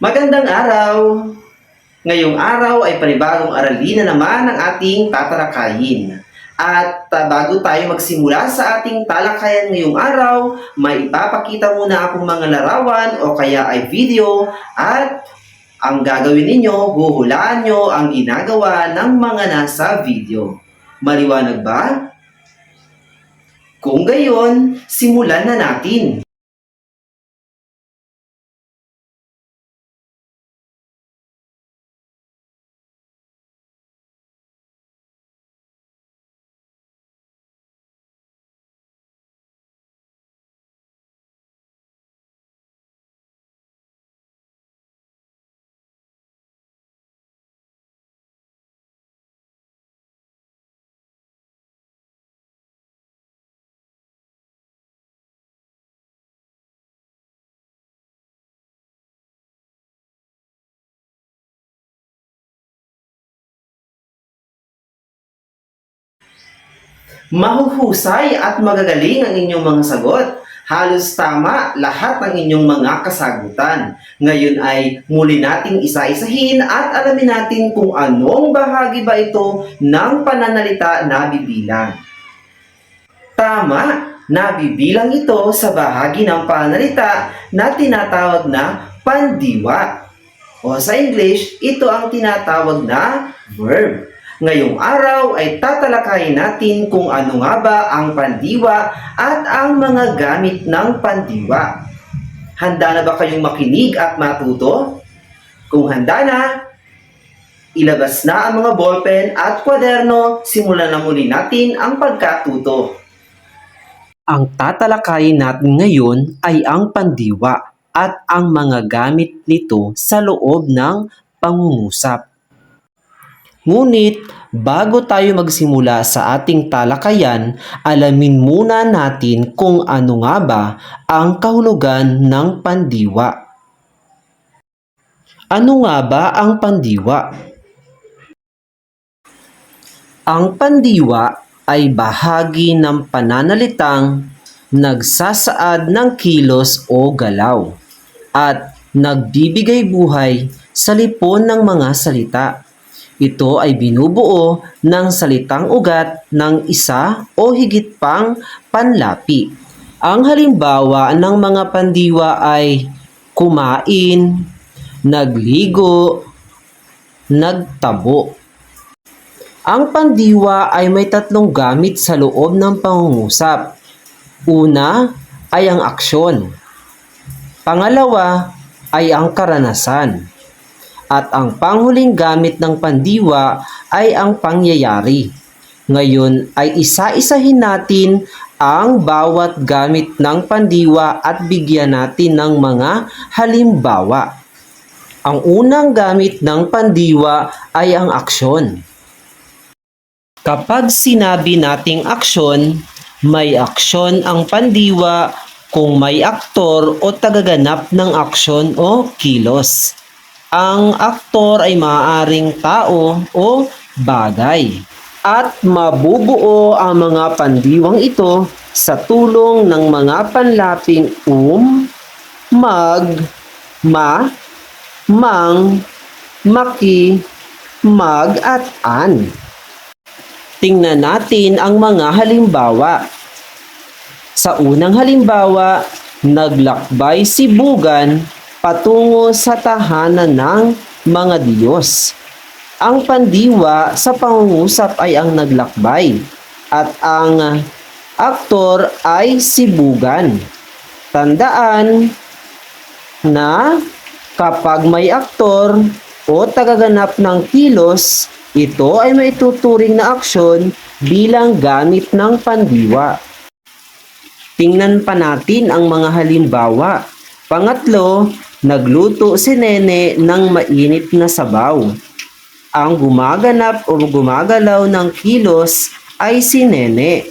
Magandang araw! Ngayong araw ay panibagong aralin na naman ang ating tatalakayin. At ah, bago tayo magsimula sa ating talakayan ngayong araw, may ipapakita muna akong mga larawan o kaya ay video at ang gagawin ninyo, huhulaan nyo ang ginagawa ng mga nasa video. Maliwanag ba? Kung gayon, simulan na natin. Mahuhusay at magagaling ang inyong mga sagot. Halos tama lahat ng inyong mga kasagutan. Ngayon ay muli nating isa-isahin at alamin natin kung anong bahagi ba ito ng pananalita na bibilang. Tama, nabibilang ito sa bahagi ng pananalita na tinatawag na pandiwa. O sa English, ito ang tinatawag na verb. Ngayong araw ay tatalakayin natin kung ano nga ba ang pandiwa at ang mga gamit ng pandiwa. Handa na ba kayong makinig at matuto? Kung handa na, ilabas na ang mga ballpen at kwaderno, simulan na muli natin ang pagkatuto. Ang tatalakayin natin ngayon ay ang pandiwa at ang mga gamit nito sa loob ng pangungusap. Ngunit bago tayo magsimula sa ating talakayan, alamin muna natin kung ano nga ba ang kahulugan ng pandiwa. Ano nga ba ang pandiwa? Ang pandiwa ay bahagi ng pananalitang nagsasaad ng kilos o galaw at nagbibigay buhay sa lipon ng mga salita. Ito ay binubuo ng salitang ugat ng isa o higit pang panlapi. Ang halimbawa ng mga pandiwa ay kumain, nagligo, nagtabo. Ang pandiwa ay may tatlong gamit sa loob ng pangungusap. Una ay ang aksyon. Pangalawa ay ang karanasan. At ang panghuling gamit ng pandiwa ay ang pangyayari. Ngayon ay isa-isahin natin ang bawat gamit ng pandiwa at bigyan natin ng mga halimbawa. Ang unang gamit ng pandiwa ay ang aksyon. Kapag sinabi nating aksyon, may aksyon ang pandiwa kung may aktor o tagaganap ng aksyon o kilos. Ang aktor ay maaaring tao o bagay. At mabubuo ang mga pandiwang ito sa tulong ng mga panlaping um, mag, ma, mang, maki, mag at an. Tingnan natin ang mga halimbawa. Sa unang halimbawa, naglakbay si Bugan patungo sa tahanan ng mga Diyos. Ang pandiwa sa pangungusap ay ang naglakbay at ang aktor ay si Bugan. Tandaan na kapag may aktor o tagaganap ng kilos, ito ay may tuturing na aksyon bilang gamit ng pandiwa. Tingnan pa natin ang mga halimbawa. Pangatlo, nagluto si Nene ng mainit na sabaw. Ang gumaganap o gumagalaw ng kilos ay si Nene.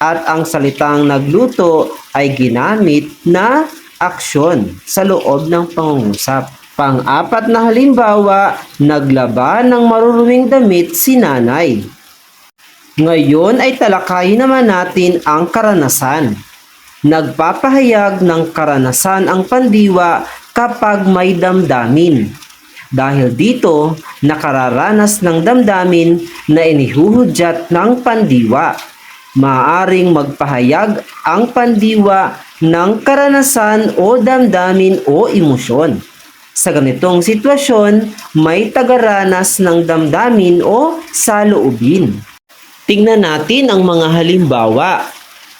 At ang salitang nagluto ay ginamit na aksyon sa loob ng pangungusap. Pang-apat na halimbawa, naglaba ng maruruming damit si nanay. Ngayon ay talakayin naman natin ang karanasan. Nagpapahayag ng karanasan ang pandiwa kapag may damdamin. Dahil dito, nakararanas ng damdamin na inihuhudyat ng pandiwa. Maaring magpahayag ang pandiwa ng karanasan o damdamin o emosyon. Sa ganitong sitwasyon, may tagaranas ng damdamin o saloobin. Tingnan natin ang mga halimbawa.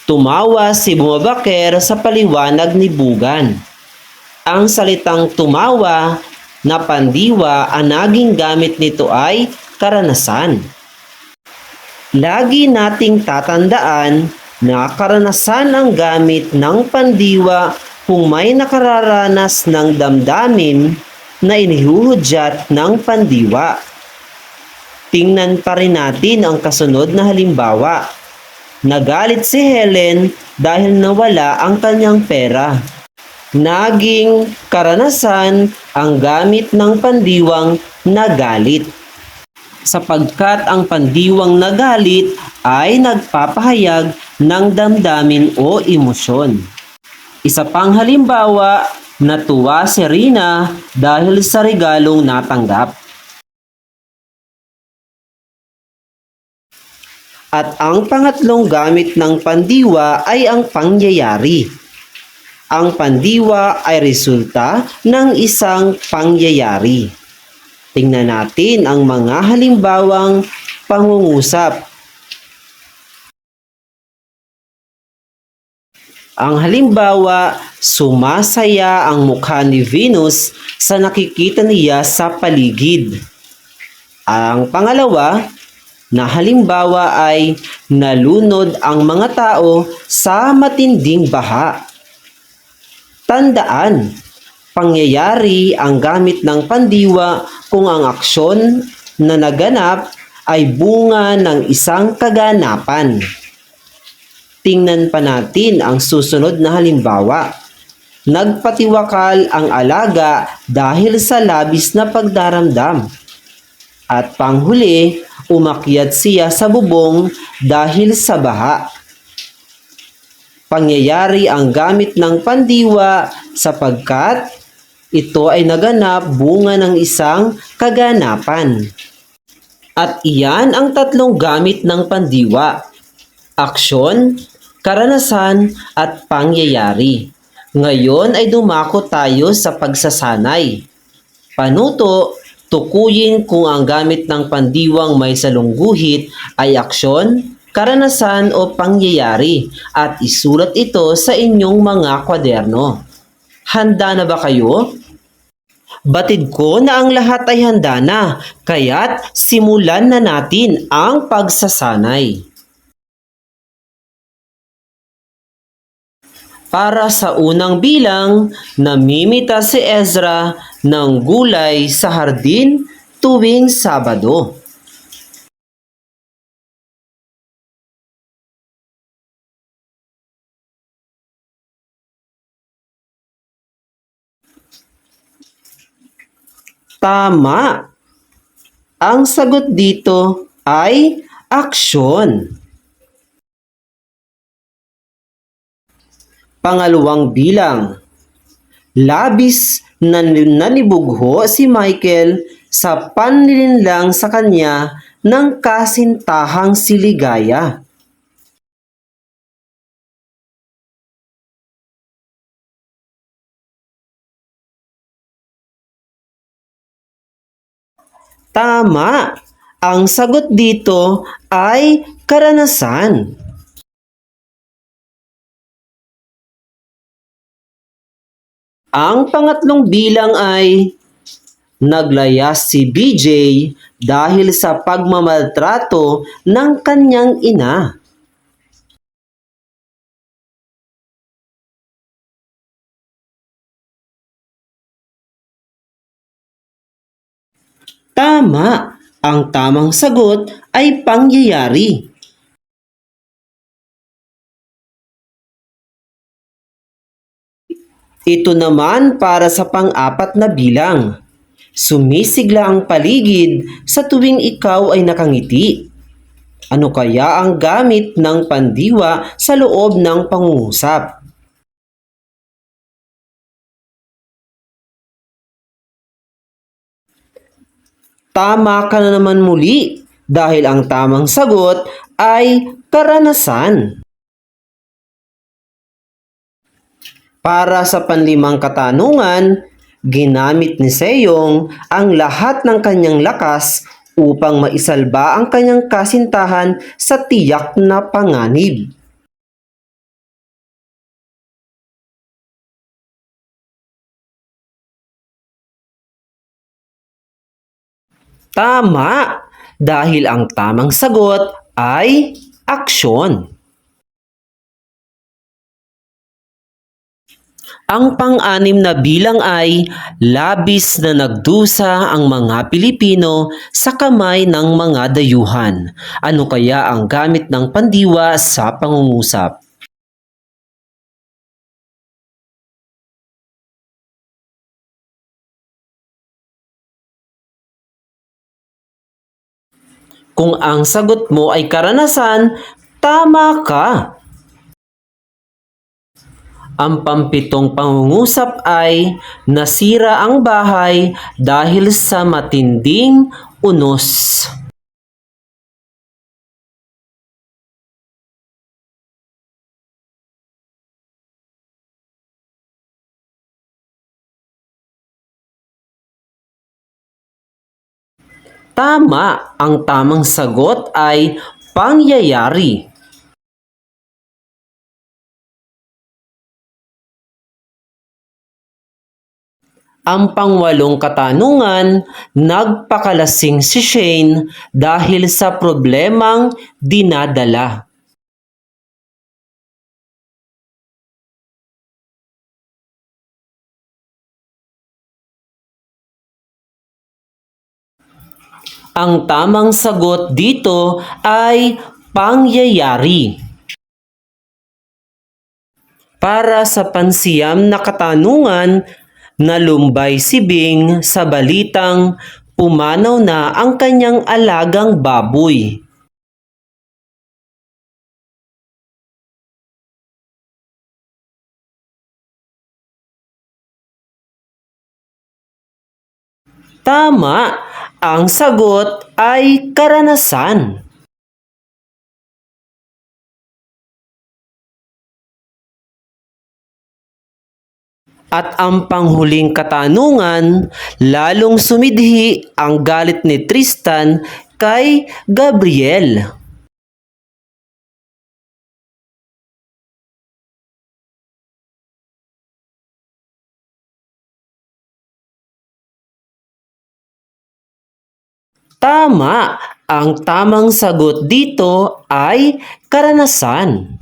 Tumawa si Bumabaker sa paliwanag ni Bugan. Ang salitang tumawa na pandiwa ang naging gamit nito ay karanasan. Lagi nating tatandaan na karanasan ang gamit ng pandiwa kung may nakararanas ng damdamin na inihuhudyat ng pandiwa. Tingnan pa rin natin ang kasunod na halimbawa. Nagalit si Helen dahil nawala ang kanyang pera. Naging karanasan ang gamit ng pandiwang nagalit. Sapagkat ang pandiwang nagalit ay nagpapahayag ng damdamin o emosyon. Isa pang halimbawa, natuwa si Rina dahil sa regalong natanggap. At ang pangatlong gamit ng pandiwa ay ang pangyayari. Ang pandiwa ay resulta ng isang pangyayari. Tingnan natin ang mga halimbawang pangungusap. Ang halimbawa, sumasaya ang mukha ni Venus sa nakikita niya sa paligid. Ang pangalawa, na halimbawa ay nalunod ang mga tao sa matinding baha. Tandaan, pangyayari ang gamit ng pandiwa kung ang aksyon na naganap ay bunga ng isang kaganapan. Tingnan pa natin ang susunod na halimbawa. Nagpatiwakal ang alaga dahil sa labis na pagdaramdam. At panghuli, umakyat siya sa bubong dahil sa baha. Pangyayari ang gamit ng pandiwa sapagkat ito ay naganap bunga ng isang kaganapan. At iyan ang tatlong gamit ng pandiwa. Aksyon, karanasan, at pangyayari. Ngayon ay dumako tayo sa pagsasanay. Panuto, tukuyin kung ang gamit ng pandiwang may salungguhit ay aksyon, karanasan o pangyayari at isulat ito sa inyong mga kwaderno. Handa na ba kayo? Batid ko na ang lahat ay handa na, kaya't simulan na natin ang pagsasanay. Para sa unang bilang, namimita si Ezra ng gulay sa hardin tuwing Sabado. Tama. Ang sagot dito ay aksyon. Pangalawang bilang. Labis na nanibugho si Michael sa panlilinlang sa kanya ng kasintahang si Tama! Ang sagot dito ay karanasan. Ang pangatlong bilang ay naglayas si BJ dahil sa pagmamaltrato ng kanyang ina. Tama! Ang tamang sagot ay pangyayari. Ito naman para sa pang-apat na bilang. Sumisigla ang paligid sa tuwing ikaw ay nakangiti. Ano kaya ang gamit ng pandiwa sa loob ng pangungusap? Tama ka na naman muli dahil ang tamang sagot ay karanasan. Para sa panlimang katanungan, ginamit ni Seyong ang lahat ng kanyang lakas upang maisalba ang kanyang kasintahan sa tiyak na panganib. Tama! Dahil ang tamang sagot ay aksyon. Ang pang-anim na bilang ay labis na nagdusa ang mga Pilipino sa kamay ng mga dayuhan. Ano kaya ang gamit ng pandiwa sa pangungusap? Kung ang sagot mo ay karanasan, tama ka. Ang pampitong pangungusap ay nasira ang bahay dahil sa matinding unos. Tama, ang tamang sagot ay pangyayari. Ang pangwalong katanungan, nagpakalasing si Shane dahil sa problemang dinadala. Ang tamang sagot dito ay pangyayari. Para sa pansiyam na katanungan, nalumbay si Bing sa balitang pumanaw na ang kanyang alagang baboy. Tama! Ang sagot ay karanasan. At ang panghuling katanungan, lalong sumidhi ang galit ni Tristan kay Gabriel. Tama! Ang tamang sagot dito ay karanasan.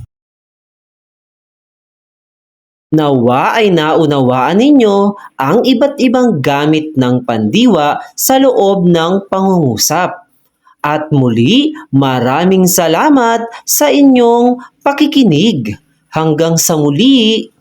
Nawa ay naunawaan ninyo ang iba't ibang gamit ng pandiwa sa loob ng pangungusap. At muli, maraming salamat sa inyong pakikinig. Hanggang sa muli!